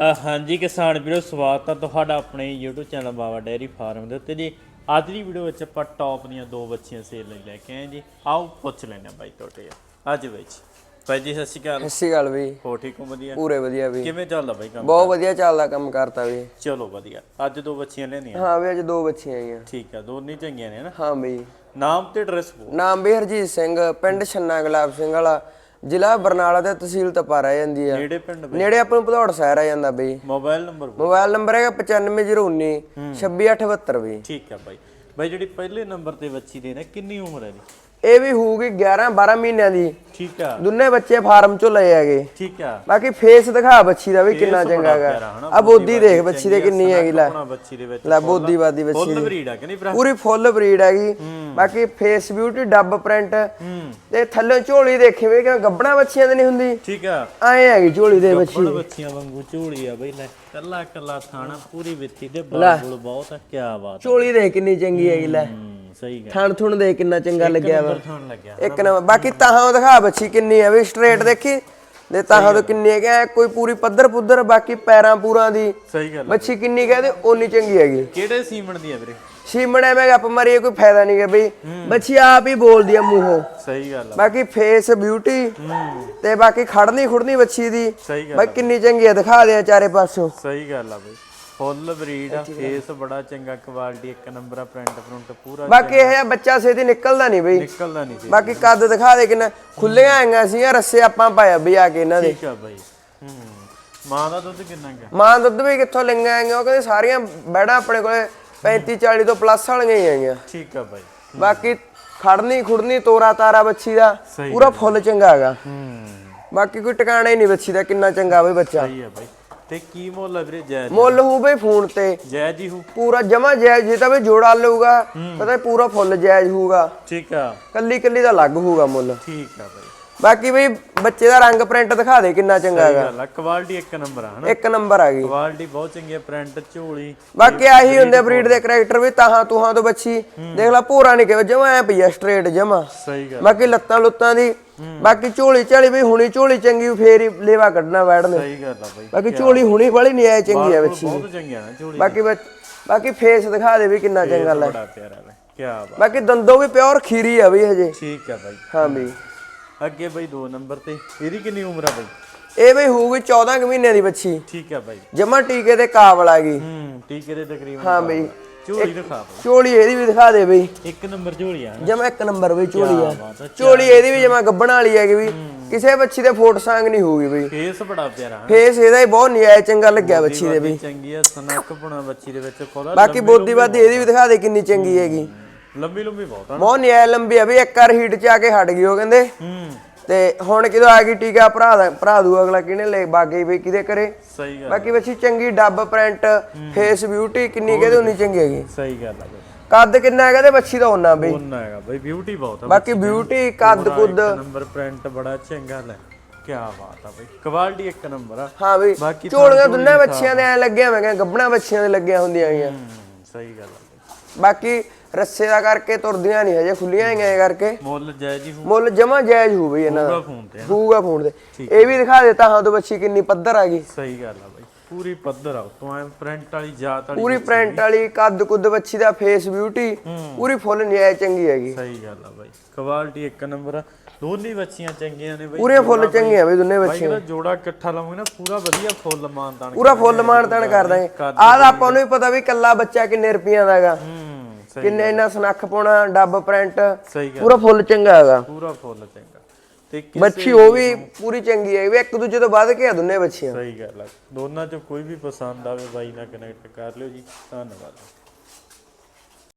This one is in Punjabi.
ਅ, ਹਾਂਜੀ ਕਿਸਾਨ ਵੀਰੋ ਸਵਾਗਤ ਹੈ ਤੁਹਾਡਾ ਆਪਣੇ YouTube channel Baba dairy farm ਦੇ ਉੱਤੇ ਜੀ। ਅੱਜ ਦੀ ਵੀਡੀਓ ਵਿੱਚ ਆਪਾਂ ਟੌਪ ਦੀਆਂ ਦੋ ਬੱਚੀਆਂ ਸੇਲ ਲਈ ਲੈ ਕੇ ਆਏ ਜੀ। ਆਓ ਪੁੱਛ ਲੈਣੇ ਆ ਬਾਈ ਤੁਹਾਡੇ ਅੱਜ ਵਿੱਚ ਬਾਈ ਜੀ ਸਤਿ ਸ਼੍ਰੀ ਅਕਾਲ। ਅਕਾਲ ਵੀ। ਹੋ ਠੀਕ ਹੋ? ਵਧੀਆ। ਪੂਰੇ ਵਧੀਆ ਵੀ। ਕਿਵੇਂ ਚੱਲਦਾ ਬਾਈ ਕੰਮ? ਬਹੁਤ ਵਧੀਆ ਚੱਲਦਾ ਕੰਮ ਕਰਤਾ ਵੀ। ਚਲੋ ਵਧੀਆ। ਅੱਜ ਦੋ ਬੱਚੀਆਂ ਲੈਣੀਆਂ? ਹਾਂ ਵੀ ਅੱਜ ਦੋ ਬੱਚੀਆਂ ਆਈਆਂ ਠੀਕ ਆ ਦੋਨੇ ਚੰਗੀਆਂ ਨੇ ਨਾ? ਹਾਂ ਬਈ ਨਾਮ ਤੇ ਐਡਰੈਸ ਬੋ ਨਾਮ ਵੀ ਹਰਜੀਤ ਸਿੰਘ ਪਿੰਡ ਛੰਨਾ ਗੁਲਾਬ ਸਿੰਘ ਵਾਲਾ। ਜ਼ਿਲ੍ਹਾ ਬਰਨਾਲਾ ਤੇ ਤਹਿਸੀਲ ਤਪਾਰਾ ਜਾਂਦੀ ਆ। ਨੇੜੇ ਪਿੰਡ ਬਾਈ। ਨੇੜੇ ਆਪਾਂ ਨੂੰ ਭਦੌੜ ਸ਼ਹਿਰ ਆ ਜਾਂਦਾ ਬਈ। ਮੋਬਾਈਲ ਨੰਬਰ ਮੋਬਾਈਲ ਨੰਬਰ ਹੈਗਾ 95019 26872 ਵੀ ਠੀਕ ਆ ਬਾਈ। ਬਾਈ ਜਿਹੜੀ ਪਹਿਲੇ ਨੰਬਰ ਤੇ ਬੱਚੀ ਦੇ ਨੇ ਕਿੰਨੀ ਉਮਰ ਹੈ ਦੀ ਇਹ ਵੀ ਹੋਊਗੀ 11 12 ਮਹੀਨਿਆਂ ਦੀ। ਠੀਕ ਆ। ਦੋਨੇ ਬੱਚੇ ਫਾਰਮ ਚੋਂ ਲਏ ਹੈਗੇ। ਠੀਕ ਆ। ਬਾਕੀ ਫੇਸ ਦਿਖਾ ਬੱਚੀ ਦਾ ਵੀ ਕਿੰਨਾ ਚੰਗਾ ਹੈਗਾ। ਆ ਬੋਦੀ ਦੇਖ ਬੱਚੀ ਦੇ ਕਿੰਨੀ ਹੈਗੀ ਲੈ। ਆਪਣਾ ਬੱਚੀ ਦੇ ਵਿੱਚ। ਲੈ ਬੋਦੀ ਬਾਦੀ ਬੱਚੀ ਫੁੱਲ ਬਰੀਡ ਆ ਕਿ ਨਹੀਂ ਪੂਰੀ ਫੁੱਲ ਬਰੀਡ ਹੈਗੀ। ਬਾਕੀ ਫੇਸ ਬਿਊਟੀ ਡੱਬ ਪ੍ਰਿੰਟ ਤੇ ਥੱਲੇ ਝੋਲੀ ਦੇਖੀ ਵੀ ਕਿ ਗੱਬਣਾ ਬੱਚੀਆਂ ਦੀ ਨਹੀਂ ਹੁੰਦੀ? ਠੀਕ ਆ। ਐ ਹੈਗੀ ਝੋਲੀ ਦੇ ਬੱਚੀ ਬੱਚੀਆਂ ਵਾਂਗੂ ਝੋਲੀ ਆ ਬਈ ਲੈ। ਕੱਲਾ ਕੱਲਾ ਥਾਣਾ ਪੂਰੀ ਵਿੱਥੀ ਦੇ ਬਾਲ ਬੁਲ ਬਹੁਤ ਆ ਕੀ ਬਾਤ ਆ। ਝੋਲੀ ਦੇ ਕਿੰਨੀ ਚੰਗੀ ਹੈਗੀ ਲੈ। ਸਹੀ ਗੱਲ। ਥਣ ਥੁਣ ਦੇ ਕਿੰਨਾ ਚੰਗਾ ਲੱਗਿਆ ਵਾ। ਇੱਕ ਨੰਬਰ। ਬਾਕੀ ਤਾਹਾਂ ਦਿਖਾ ਬੱਚੀ ਕਿੰਨੀ ਹੈ ਵੀ ਸਟ੍ਰੇਟ ਦੇਖੀ। ਦੇ ਤਾਹਾਂ ਤੋਂ ਕਿੰਨੀ ਐ ਕੋਈ ਪੂਰੀ ਪੱਧਰ ਪੁੱਧਰ ਬਾਕੀ ਪੈਰਾਂ ਪੂਰਾਂ ਦੀ। ਸਹੀ ਗੱਲ। ਬੱਚੀ ਕਿੰਨੀ ਕਹਦੇ ਓਨੀ ਚੰਗੀ ਹੈਗੀ। ਕਿਹੜੇ ਸੀਮਣ ਦੀ ਆ ਵੀਰੇ? ਸੀਮਣ ਐਵੇਂ ਗੱਪ ਮਾਰੀਏ ਕੋਈ ਫਾਇਦਾ ਨਹੀਂ ਹੈ ਬਈ। ਬੱਚੀ ਆਪ ਹੀ ਬੋਲਦੀ ਆ ਮੂੰਹੋਂ। ਸਹੀ ਗੱਲ ਬਾਕੀ ਫੇਸ ਬਿਊਟੀ ਹੂੰ। ਤੇ ਬਾਕੀ ਖੜਨੀ ਖੁੜਨੀ ਬੱਚੀ ਦੀ। ਸਹੀ ਗੱਲ ਬਾਈ ਕਿੰਨੀ ਚੰਗੀ ਹੈ ਦਿਖਾ ਦੇ ਚਾਰੇ ਪਾਸੋਂ ਸਹੀ ਗੱਲ ਆ ਬਈ। ਫੁੱਲ ਬਰੀਡ ਆ ਫੇਸ ਬੜਾ ਚੰਗਾ ਕੁਆਲਿਟੀ ਇੱਕ ਨੰਬਰ ਆ ਪ੍ਰਿੰਟ ਪ੍ਰਿੰਟ ਪੂਰਾ ਬਾਕੀ ਇਹ ਜਿਹਾ ਬੱਚਾ ਛੇਤੀ ਨਿਕਲਦਾ ਨਹੀਂ ਬਈ। ਨਿਕਲਦਾ ਨਹੀਂ ਸੀ। ਬਾਕੀ ਕੱਦ ਦਿਖਾ ਦੇ ਕਿੰਨਾ ਖੁੱਲੀਆਂ ਆਈਆਂ ਸੀ ਰੱਸੇ ਆਪਾਂ ਪਾਇਆ ਵੀ ਆ ਕੇ ਇਹਨਾਂ ਦੇ। ਠੀਕ ਆ ਬਾਈ। ਹੂੰ ਮਾਂ ਦਾ ਦੁੱਧ ਕਿੰਨਾ ਆ? ਮਾਂ ਦੁੱਧ ਵੀ ਕਿੱਥੋਂ ਲੰਗੀਆਂ ਆਈਆਂ ਉਹ ਕਹਿੰਦੇ ਸਾਰੀਆਂ ਬੈੜਾਂ ਆਪਣੇ ਕੋਲੇ 35 40 ਤੋਂ ਪਲੱਸ ਵਾਲੀਆਂ ਹੀ ਆਈਆਂ ਠੀਕ ਆ ਬਾਈ। ਬਾਕੀ ਖੜਨੀ ਖੁੜਨੀ ਤੋਰਾ ਤਾਰਾ ਬੱਚੀ ਦਾ ਪੂਰਾ ਫੁੱਲ ਚੰਗਾ ਹੈਗਾ। ਹੂੰ। ਬਾਕੀ ਕੋਈ ਟਿਕਾਣਾ ਹੀ ਨਹੀਂ ਬੱਚੀ ਦਾ ਕਿੰਨਾ ਚੰਗਾ ਬਈ ਬੱਚਾ। ਸਹੀ ਆ ਬਾਈ। ਤੇ ਕੀ ਮੁੱਲ ਆ ਵੀਰੇ? ਜੈ ਮੁੱਲ ਹੋਊ ਬਈ ਫੋਨ ਤੇ। ਜੈ ਜੀ ਹੂ ਪੂਰਾ ਜਮਾ ਜਾਇਜ਼ ਜੇ ਤਾਂ ਵੀ ਜੋੜਾ ਲਊਗਾ ਪਤਾ ਪੂਰਾ ਫੁੱਲ ਜਾਇਜ਼ ਹੋਊਗਾ। ਠੀਕ ਆ। ਕੱਲੀ ਕੱਲੀ ਦਾ ਅਲੱਗ ਹੋਊਗਾ ਮੁੱਲ। ਠੀਕ ਆ ਬਾਈ। ਬਾਕੀ ਬਈ ਬੱਚੇ ਦਾ ਰੰਗ ਪ੍ਰਿੰਟ ਦਿਖਾ ਦੇ ਕਿੰਨਾ ਚੰਗਾ ਹੈਗਾ। ਗੱਲ ਆ ਕੁਆਲਿਟੀ ਇੱਕ ਨੰਬਰ ਆ ਹਨਾ? ਇੱਕ ਨੰਬਰ ਆ ਗਈ। ਕੁਆਲਿਟੀ ਬਹੁਤ ਚੰਗੀ ਆ ਪ੍ਰਿੰਟ ਝੋਲੀ। ਬਾਕੀ ਆਹੀ ਹੁੰਦੇ ਬਰੀਡ ਦੇ ਕੈਰੈਕਟਰ ਵੀ ਤਾਹਾਂ ਤੂਹਾਂ ਤੋਂ ਬੱਚੀ। ਦੇਖ ਲੈ ਭੋਰਾ ਨਹੀਂ ਕਿਵੇਂ ਜਮਾ ਐ ਪਈ ਸਟ੍ਰੇਟ ਜਮਾ। ਸਹੀ ਗੱਲ ਬਾਕੀ ਲੱਤਾਂ ਲੁੱਤਾਂ ਦੀ ਬਾਕੀ ਝੋਲੀ ਝਾਲੀ ਵੀ ਹੁਣੀ ਝੋਲੀ ਚੰਗੀ ਫੇਰ ਹੀ ਲੇਵਾ ਕੱਢਣਾ ਵੜਨ ਸਹੀ ਗੱਲ ਆ ਬਾਈ ਬਾਕੀ ਝੋਲੀ ਹੁਣੀ ਵਾਲੀ ਨਹੀਂ ਆਏ ਚੰਗੀ ਆ ਬੱਚੀ। ਬਹੁਤ ਚੰਗੀ ਆ ਨਾ ਝੋਲੀ। ਬਾਕੀ ਬਾਕੀ ਫੇਸ ਦਿਖਾ ਦੇ ਵੀ ਕਿੰਨਾ ਚੰਗਾ ਲੈ। ਬੜਾ ਪਿਆਰਾ ਬਾਈ ਕੀ ਬਾਤ। ਬਾਕੀ ਦੰਦੋਂ ਵੀ ਪਿਓਰ ਖੀਰੀ ਆ ਵੀ ਹਜੇ। ਠੀਕ ਆ ਬਾਈ। ਹਾਂ ਵੀ ਅੱਗੇ ਬਾਈ 2 ਨੰਬਰ ਤੇ। ਇਹਦੀ ਕਿੰਨੀ ਉਮਰ ਆ ਬਾਈ? ਇਹ ਵੀ ਹੋਊਗੀ 14 ਕੁ ਮਹੀਨਿਆਂ ਦੀ ਬੱਚੀ। ਠੀਕ ਆ ਬਾਈ। ਜਮਾ ਟੀਕੇ ਤੇ ਕਾਬਲ ਆ ਗਈ। ਹੂੰ ਟੀਕੇ ਦੇ ਤਕਰੀਬਨ ਹਾਂ ਬਈ। ਝੋਲੀ ਦਿਖਾ ਬਾਈ। ਝੋਲੀ ਇਹਦੀ ਵੀ ਦਿਖਾ ਦੇ ਬਈ। ਇੱਕ ਨੰਬਰ ਝੋਲੀ ਆ ਜਮਾ ਇੱਕ ਨੰਬਰ ਬਈ ਝੋਲੀ ਆ। ਬਾਤ ਆ ਝੋਲੀ ਇਹਦੀ ਵੀ ਜਮਾ ਗੱਬਣ ਵਾਲੀ ਹੈਗੀ ਵੀ ਕਿਸੇ ਬੱਚੀ ਦੇ ਫੋਟ ਸੰਗ ਨਹੀਂ ਹੋਊਗੀ ਬਈ। ਫੇਸ ਬੜਾ ਪਿਆਰਾ। ਫੇਸ ਇਹਦਾ ਹੀ ਬਹੁਤ ਨਿਆਇ ਚੰਗਾ ਲੱਗਿਆ ਬੱਚੀ ਦੇ ਵੀ ਚੰਗੀ ਆ ਸਨਕ ਪੁਣਾ ਬੱਚੀ ਦੇ ਵਿੱਚ ਖੋਦਾ ਬਾਕੀ ਬੋਦੀ ਬਾਦੀ ਇਹਦੀ ਵੀ ਦਿਖਾ ਦੇ ਕਿੰਨੀ ਚੰਗੀ ਹੈਗੀ। ਲੰਬੀ ਲੰਬੀ ਬਹੁਤ ਆ। ਬਹੁਤ ਨਿਆਇ ਲੰਬੀ ਆ ਵੀ ਇੱਕ ਵਾਰ ਹੀਟ ਚ ਆ ਕੇ ਹਟ ਗਈ ਉਹ ਕਹਿੰਦੇ। ਹੂੰ। ਤੇ ਹੁਣ ਕਿਦੋਂ ਆ ਗਈ ਟੀਕਾ ਭਰਾ ਦਾ ਭਰਾ ਦੂ ਅਗਲਾ ਕਿਹਨੇ ਲੈ ਬਾਗੇ ਵੀ ਕਿਹਦੇ ਕਰੇ ਸਹੀ ਗੱਲ ਬਾਕੀ ਬੱਚੀ ਚੰਗੀ ਡੱਬ ਪ੍ਰਿੰਟ ਫੇਸ ਬਿਊਟੀ ਕਿੰਨੀ ਕਹਦੇ ਉਨੀ ਚੰਗੀ ਹੈਗੀ। ਸਹੀ ਗੱਲ ਆ ਕੱਦ ਕਿੰਨਾ ਹੈਗਾ ਤੇ ਬੱਚੀ ਦਾ ਉਹਨਾਂ ਬਈ। ਉਹਨਾਂ ਹੈਗਾ ਬਾਈ ਬਿਊਟੀ ਬਹੁਤ ਆ ਬਾਕੀ ਬਿਊਟੀ ਕੱਦ ਕੁੱਦ। ਨੰਬਰ ਪ੍ਰਿੰਟ ਬੜਾ ਚੰਗਾ ਲੈ। ਕੀ ਬਾਤ ਆ ਬਾਈ। ਕੁਆਲਿਟੀ ਇੱਕ ਨੰਬਰ ਆ। ਹਾਂ ਬਈ ਬਾਕੀ ਝੋਲੀਆਂ ਦੁੰਨੇ ਬੱਚੀਆਂ ਦੇ ਐ ਲੱਗਿਆ ਮੈਂ ਕਹਿੰਦਾ ਗੱਬਣਾ ਬੱਚੀਆਂ ਦੇ ਲੱਗੀਆਂ ਹੁੰਦੀਆਂ ਹੈਗੀਆਂ। ਸਹੀ ਗੱਲ ਆ ਬਾਕੀ ਰੱਸੇ ਦਾ ਕਰਕੇ ਤੁਰਦੀਆਂ ਨਹੀਂ ਹਜੇ ਖੁੱਲੀਆਂ ਹੈਗੀਆਂ ਇਹ ਕਰਕੇ। ਮੁੱਲ ਜੈ ਜੀ ਹੂ ਮੁੱਲ ਜਮਾ ਜਾਇਜ਼ ਹੋਊ ਬਈ ਇਹਨਾਂ ਦਾ। ਪੂਰਾ ਫੋਨ ਤੇ ਆ। ਹੋਊਗਾ ਫੋਨ ਤੇ। ਇਹ ਵੀ ਦਿਖਾ ਦੇ ਤਾਂ ਤੋਂ ਬੱਚੀ ਕਿੰਨੀ ਪੱਧਰ ਆ ਗਈ। ਸਹੀ ਗੱਲ ਆ ਬਾਈ ਪੂਰੀ ਪੱਧਰ ਆ ਤੋਂ ਐ ਪ੍ਰਿੰਟ ਵਾਲੀ ਜਾਤ ਵਾਲੀ ਪੂਰੀ ਪ੍ਰਿੰਟ ਵਾਲੀ ਕੱਦ ਕੁੱਦ ਬੱਚੀ ਦਾ ਫੇਸ ਬਿਊਟੀ ਪੂਰੀ ਫੁੱਲ ਨਿਆਇ ਚੰਗੀ ਹੈਗੀ। ਸਹੀ ਗੱਲ ਆ ਬਾਈ ਕੁਆਲਿਟੀ ਇੱਕ ਨੰਬਰ ਆ। ਦੋਨੇ ਬੱਚੀਆਂ ਚੰਗੀਆਂ ਨੇ ਬਾਈ ਪੂਰੇ ਫੁੱਲ ਚੰਗੀਆਂ ਬਈ ਦੋਨੇ ਬਾਈ ਬੱਚੀਆਂ। ਜਿਹੜਾ ਜੋੜਾ ਇਕੱਠਾ ਲਾਉਂਗੇ ਨਾ ਪੂਰਾ ਵਧੀਆ ਫੁੱਲ ਮਾਨਤਾਨ ਪੂਰਾ ਫੁੱਲ ਮਾਨਤਾਨ ਕਰ ਦਾਂਗੇ ਆਹ ਤਾਂ ਆਪਾਂ ਨੂੰ ਵੀ ਪਤਾ ਵੀ ਕੱਲਾ ਬੱਚਾ ਕਿੰਨੇ ਰੁਪਈਆਂ ਦਾ ਹੈਗਾ। ਹੂੰ। ਸਹੀ ਕਿੰਨੇ ਇਹਨਾਂ ਸਨੱਖ ਪਾਉਣਾ ਡੱਬ ਪ੍ਰਿੰਟ ਪੂਰਾ ਫੁੱਲ ਚੰਗਾ ਹੈਗਾ। ਪੂਰਾ ਫੁੱਲ ਚੰਗਾ। ਤੇ ਕਿਸੇ- ਬੱਚੀ ਉਹ ਵੀ ਪੂਰੀ ਚੰਗੀ ਹੈ ਵੀ ਇੱਕ ਦੂਜੇ ਤੋਂ ਵੱਧ ਕੇ ਆ ਦੋਨੇ ਬੱਚੀਆਂ ਸਹੀ ਗੱਲ ਆ। ਦੋਨਾਂ ਚੋਂ ਕੋਈ ਵੀ ਪਸੰਦ ਆਵੇ ਬਾਈ ਨਾਲ ਕਨੈਕਟ ਕਰ ਲਿਓ ਜੀ। ਧੰਨਵਾਦ।